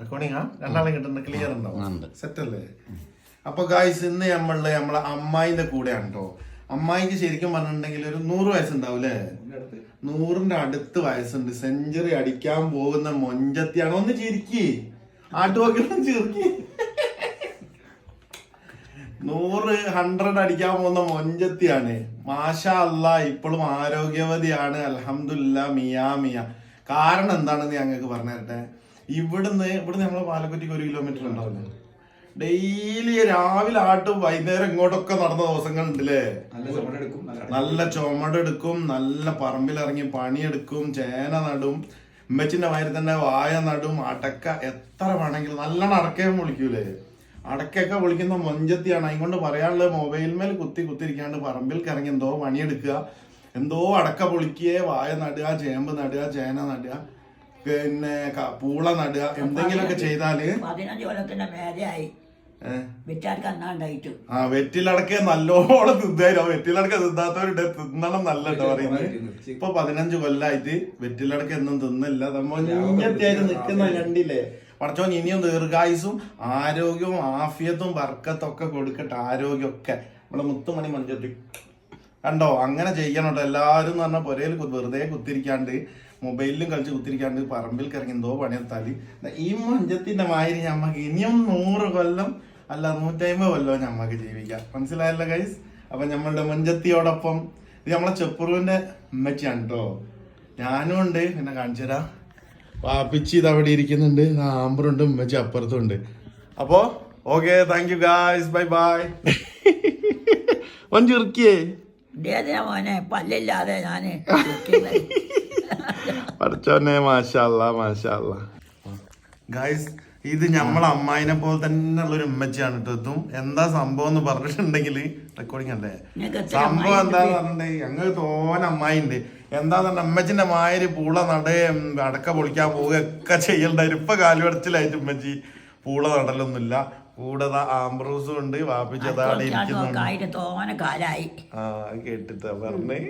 Recording ആ? രണ്ടാളെ കിട്ടുന്ന ക്ലിയർ. സെറ്റ് അല്ലേ അപ്പൊ ഗായ്സ് ഇന്ന് നമ്മളുടെ നമ്മളെ അമ്മായിന്റെ കൂടെയാണ് കേട്ടോ അമ്മായിക്ക് ശരിക്കും പറഞ്ഞിട്ടുണ്ടെങ്കിൽ ഒരു നൂറ് വയസ്സുണ്ടാവൂലേ നൂറിന്റെ അടുത്ത്. വയസ്സുണ്ട്. സെഞ്ചുറി അടിക്കാൻ പോകുന്ന മൊഞ്ചത്തിയാണ്. ഒന്ന് ചിരിക്കി. ആട്ടുവാക്കിലും ചിരിക്കി. നൂറ് ഹൺഡ്രഡ് അടിക്കാൻ പോകുന്ന മൊഞ്ചത്തിയാണ്. മാഷ അല്ല ഇപ്പോഴും ആരോഗ്യവതിയാണ്. അലഹമില്ല മിയാ മിയ. കാരണം എന്താണെന്ന് ഞങ്ങൾക്ക് പറഞ്ഞു തരട്ടെ ഇവിടുന്ന് ഇവിടുന്ന് നമ്മളെ പാലക്കുറ്റിക്ക് ഒരു കിലോമീറ്റർ ഉണ്ടാവില്ലേ? ഡെയിലി രാവിലെ ആട്ടും വൈകുന്നേരം ഇങ്ങോട്ടൊക്കെ നടന്ന ദിവസങ്ങളുണ്ടല്ലേ നല്ല ചുമടെടുക്കും നല്ല നല്ല പറമ്പിൽ ഇറങ്ങി പറമ്പിലിറങ്ങി പണിയെടുക്കും ചേന നടും ഉമ്മച്ചിന്റെ വയറിൽ തന്നെ വായ നടും അടക്ക എത്ര വേണമെങ്കിലും നല്ലോണം അടക്കയും വിളിക്കൂലേ? അടക്കൊക്കെ വിളിക്കുന്ന മൊഞ്ചത്തിയാണ്. അതുകൊണ്ട് പറയാനുള്ളത് മൊബൈൽ മേൽ കുത്തി കുത്തിരിക്കാണ്ട് പറമ്പിൽ കറങ്ങി എന്തോ പണിയെടുക്കുക എന്തോ അടക്ക പൊളിക്കുക വായ നടുക ചേമ്പ് നടുക ചേന നടുക. പിന്നെ ക- പൂള നടുക എന്തെങ്കിലുമൊക്കെ ചെയ്താൽ? പതിനഞ്ച് കൊല്ലത്തിന്റെ മേലെയായി. ഏഹ് വിറ്റാർക്ക് അന്നാണ്ടായിട്ടു ആ വെറ്റിലടക്ക നല്ലോണം തിന്നായിരുന്നു വെറ്റിലടക്ക തിന്നാത്തവരുടെ തിന്നണം നല്ല കേട്ടോ പറയുന്നത്. ഇപ്പൊ പതിനഞ്ച് കൊല്ലായിട്ട് വെറ്റിലടക്ക എന്നും തിന്നില്ല. നമ്മഞ്ഞത്തായിട്ട് നിക്കുന്ന കണ്ടില്ലേ? പടച്ചോൻ ഇനിയും ദീർഘായുസും ആരോഗ്യവും ആഫിയത്തും വർക്കത്തൊക്കെ കൊടുക്കട്ടെ ആരോഗ്യമൊക്കെ. നമ്മളെ മുത്തുമണി മഞ്ചത്തി കണ്ടോ? അങ്ങനെ ചെയ്യണം കേട്ടോ എല്ലാവരും എന്ന് പറഞ്ഞാൽ പുരയിൽ കു- വെറുതെ കുത്തിരിക്കാണ്ട്. മൊബൈലിലും കളിച്ച് കുത്തിരിക്കാണ്ട് പറമ്പിൽ കിറങ്ങി എന്തോ പണിയെടുത്താൽ. ദാ ഈ മഞ്ചത്തിന്റെ മാതിരി ഞമ്മക്ക് ഇനിയും നൂറ് കൊല്ലം അല്ല നൂറ്റമ്പത് കൊല്ലം ഞമ്മക്ക് ജീവിക്കാം. മനസ്സിലായല്ലോ ഗൈസ് അപ്പൊ നമ്മളുടെ മഞ്ചത്തിയോടൊപ്പം ഇത് നമ്മളെ ചെപ്പുറുവിന്റെ ഉമ്മച്ചിയാണ് കേട്ടോ ഞാനും ഉണ്ട്. എന്നെ കാണിച്ചു തരാം. വാപ്പിച്ചി ഇത് അവിടെ ഇരിക്കുന്നുണ്ട്. ആമ്പറുണ്ട് ഉമ്മച്ചി അപ്പുറത്തും ഉണ്ട്. അപ്പോ okay thank you guys bye bye വഞ്ചിറക്കിയേ മോനെ പല്ലില്ലാതെ ഞാൻ പഠിച്ചോനെ മാഷാല്ല മാഷാല്ല ഗായ്സ് ഇത് നമ്മളെ അമ്മായിനെ പോലെ തന്നെ ഉള്ള ഒരു ഉമ്മച്ചിയാണ് കേട്ടോ ഇതും. എന്താ സംഭവം എന്ന് പറഞ്ഞിട്ടുണ്ടെങ്കിൽ റെക്കോർഡിംഗ് അല്ലേ സംഭവം എന്താന്ന് പറഞ്ഞിട്ടുണ്ടെങ്കിൽ ഞങ്ങൾ തോന അമ്മായിണ്ട്. എന്താന്ന് പറഞ്ഞാൽ അമ്മച്ചിന്റെ മായര് പൂള നടയും അടക്ക പൊളിക്കാൻ പോവുകയൊക്കെ ചെയ്യണ്ടായിരുന്നു ഇപ്പൊ കാലുവടച്ചിലായിട്ട് ഉമ്മച്ചി പൂള നടലൊന്നുമില്ല. കൂടെ ആംബ്രൂസും ഉണ്ട് വാപ്പിച്ചതാണ് ഇരിക്കുന്നുണ്ട്. തോനെ കാലായി. ആ കേട്ടിട്ടാ പറഞ്ഞേ.